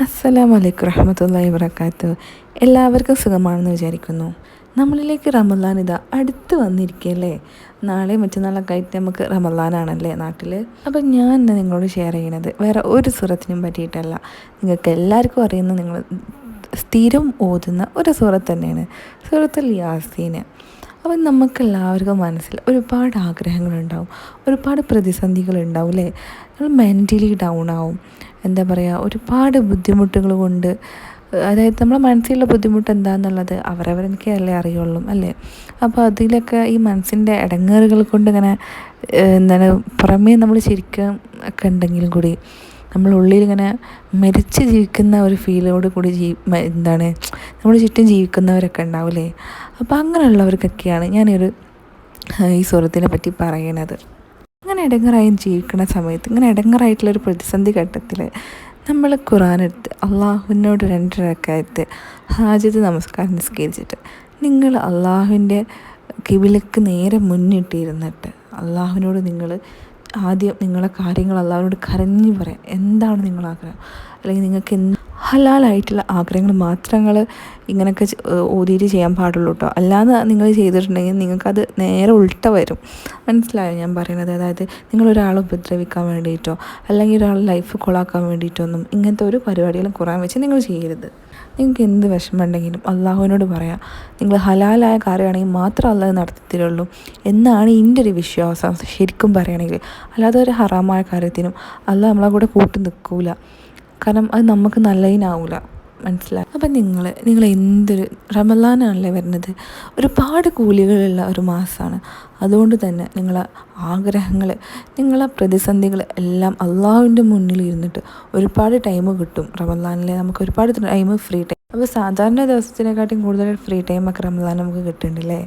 അസ്സലാമു വലൈക്കും റഹ്മത്തുള്ളാഹി വബറകാത്തു. എല്ലാവർക്കും സുഖമാണെന്ന് വിചാരിക്കുന്നു. നമ്മളിലേക്ക് റമദാൻ ഇതാ അടുത്ത് വന്നിരിക്കുകയല്ലേ? നാളെ മറ്റന്നാളൊക്കെ ആയിട്ട് നമുക്ക് റമദാനാണല്ലേ നാട്ടിൽ അപ്പം ഞാൻ നിങ്ങളോട് ഷെയർ ചെയ്യണത് വേറെ ഒരു സുഹൃത്തിനും പറ്റിയിട്ടല്ല. നിങ്ങൾക്ക് എല്ലാവർക്കും അറിയുന്ന നിങ്ങൾ സ്ഥിരം ഓതുന്ന ഒരു സുഹൃത്ത് തന്നെയാണ്. സുഹൃത്ത് യാസീന് അപ്പം നമുക്കെല്ലാവർക്കും മനസ്സിൽ ഒരുപാട് ആഗ്രഹങ്ങളുണ്ടാവും. ഒരുപാട് പ്രതിസന്ധികളുണ്ടാവും അല്ലേ? നമ്മൾ മെന്റലി ഡൗൺ ആവും. എന്താ പറയുക ഒരുപാട് ബുദ്ധിമുട്ടുകൾ കൊണ്ട് അതായത് നമ്മളെ മനസ്സിലുള്ള ബുദ്ധിമുട്ട് എന്താണെന്നുള്ളത് അവരവരെനിക്ക് അല്ലേ അറിയുള്ളൂ അല്ലേ? അപ്പോൾ അതിലൊക്കെ ഈ മനസ്സിന്റെ ഇടങ്ങേറുകൾ കൊണ്ട് ഇങ്ങനെ എന്താണ് പുറമേ നമ്മൾ ശരിക്കും ഒക്കെ ഉണ്ടെങ്കിലും കൂടി നമ്മളുള്ളിൽ ഇങ്ങനെ മരിച്ച് ജീവിക്കുന്ന ഒരു ഫീലോട് കൂടി ജീ എന്താണ് നമ്മൾ ചുറ്റും ജീവിക്കുന്നവരൊക്കെ ഉണ്ടാവില്ലേ അപ്പോൾ അങ്ങനെയുള്ളവർക്കൊക്കെയാണ് ഞാനൊരു ഈ സ്വരത്തിനെ പറ്റി പറയണത്. ഇങ്ങനെ ഇടങ്ങറായും ജീവിക്കുന്ന സമയത്ത് ഇങ്ങനെ ഇടങ്ങറായിട്ടുള്ളൊരു പ്രതിസന്ധി ഘട്ടത്തിൽ നമ്മൾ ഖുറാനെടുത്ത് അള്ളാഹുവിനോട് രണ്ടരക്കായത്ത് ഹാജത്ത് നമസ്കാരം നിസ്കരിച്ചിട്ട് നിങ്ങൾ അള്ളാഹുവിന്റെ കിവിലക്ക് നേരെ മുന്നിട്ടിരുന്നിട്ട് അള്ളാഹുവിനോട് നിങ്ങൾ ആദ്യം നിങ്ങളെ കാര്യങ്ങൾ അള്ളാഹുവിനോട് കരഞ്ഞു പറയാം. എന്താണ് നിങ്ങളാഗ്രഹം? അല്ലെങ്കിൽ നിങ്ങൾക്ക് എന്ത് ഹലാലായിട്ടുള്ള ആഗ്രഹങ്ങൾ മാത്രങ്ങൾ ഇങ്ങനെയൊക്കെ ഓതിയിട്ട് ചെയ്യാൻ പാടുള്ളൂ കേട്ടോ അല്ലാതെ നിങ്ങൾ ചെയ്തിട്ടുണ്ടെങ്കിൽ നിങ്ങൾക്കത് നേരെ ഉൾട്ട വരും. മനസ്സിലായോ ഞാൻ പറയുന്നത്? അതായത് നിങ്ങൾ ഒരാളെ ഉപദ്രവിക്കാൻ വേണ്ടിയിട്ടോ അല്ലെങ്കിൽ ഒരാളെ ലൈഫ് കൊളാക്കാൻ വേണ്ടിയിട്ടോ ഒന്നും ഇങ്ങനത്തെ ഒരു പരിപാടികളും കുറാൻ വെച്ച് നിങ്ങൾ ചെയ്യരുത്. നിങ്ങൾക്ക് എന്ത് വിഷമമുണ്ടെങ്കിലും അള്ളാഹുവിനോട് പറയാം. നിങ്ങൾ ഹലാലായ കാര്യമാണെങ്കിൽ മാത്രം അള്ളാഹ് നടത്തി തരുള്ളൂ എന്നാണ് എന്റെ ഒരു വിശ്വാസം. ശരിക്കും പറയുകയാണെങ്കിൽ അല്ലാതെ ഒരു ഹറാമായ കാര്യത്തിനും അള്ളാഹ് നമ്മളെ കൂടെ കൂട്ടി നിൽക്കൂല. കാരണം അത് നമുക്ക് നല്ലതിനാവില്ല മനസ്സിലായി? അപ്പം നിങ്ങൾ നിങ്ങൾ എന്തൊരു റമലാനാണല്ലേ വരുന്നത്? ഒരുപാട് കൂലികളുള്ള ഒരു മാസമാണ് അതുകൊണ്ട് തന്നെ നിങ്ങളെ ആഗ്രഹങ്ങൾ നിങ്ങളെ പ്രതിസന്ധികൾ എല്ലാം അള്ളാഹുവിന്റെ മുന്നിൽ ഇരുന്നിട്ട് ഒരുപാട് ടൈം കിട്ടും റമലാനിൽ നമുക്ക് ഒരുപാട് ടൈം ഫ്രീ ടൈം അപ്പോൾ സാധാരണ ദിവസത്തിനെക്കാട്ടും കൂടുതൽ ഫ്രീ ടൈമൊക്കെ റമലാൻ നമുക്ക് കിട്ടുന്നുണ്ടല്ലേ?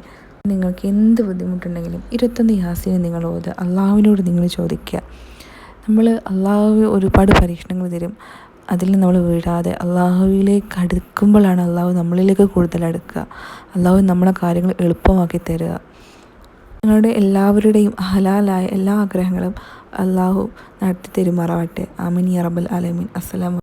നിങ്ങൾക്ക് എന്ത് ബുദ്ധിമുട്ടുണ്ടെങ്കിലും ഇരുപത്തൊന്ന് യാസിനെ നിങ്ങൾ ഓത് അള്ളാഹുവിനോട് നിങ്ങൾ ചോദിക്കുക. നമ്മൾ അള്ളാഹു ഒരുപാട് പരീക്ഷണങ്ങൾ തരും. അതിൽ നമ്മൾ വീഴാതെ അള്ളാഹുവിലേക്ക് അടുക്കുമ്പോഴാണ് അള്ളാഹു നമ്മളിലേക്ക് കൂടുതൽ അടുക്കുക. അള്ളാഹു നമ്മളെ കാര്യങ്ങൾ എളുപ്പമാക്കി തരിക. നിങ്ങളുടെ എല്ലാവരുടെയും ഹലാലായ എല്ലാ ആഗ്രഹങ്ങളും അള്ളാഹു നടത്തി തരുമാറാവട്ടെ. ആമിൻ അറബൽ അലമീൻ അസ്സലാം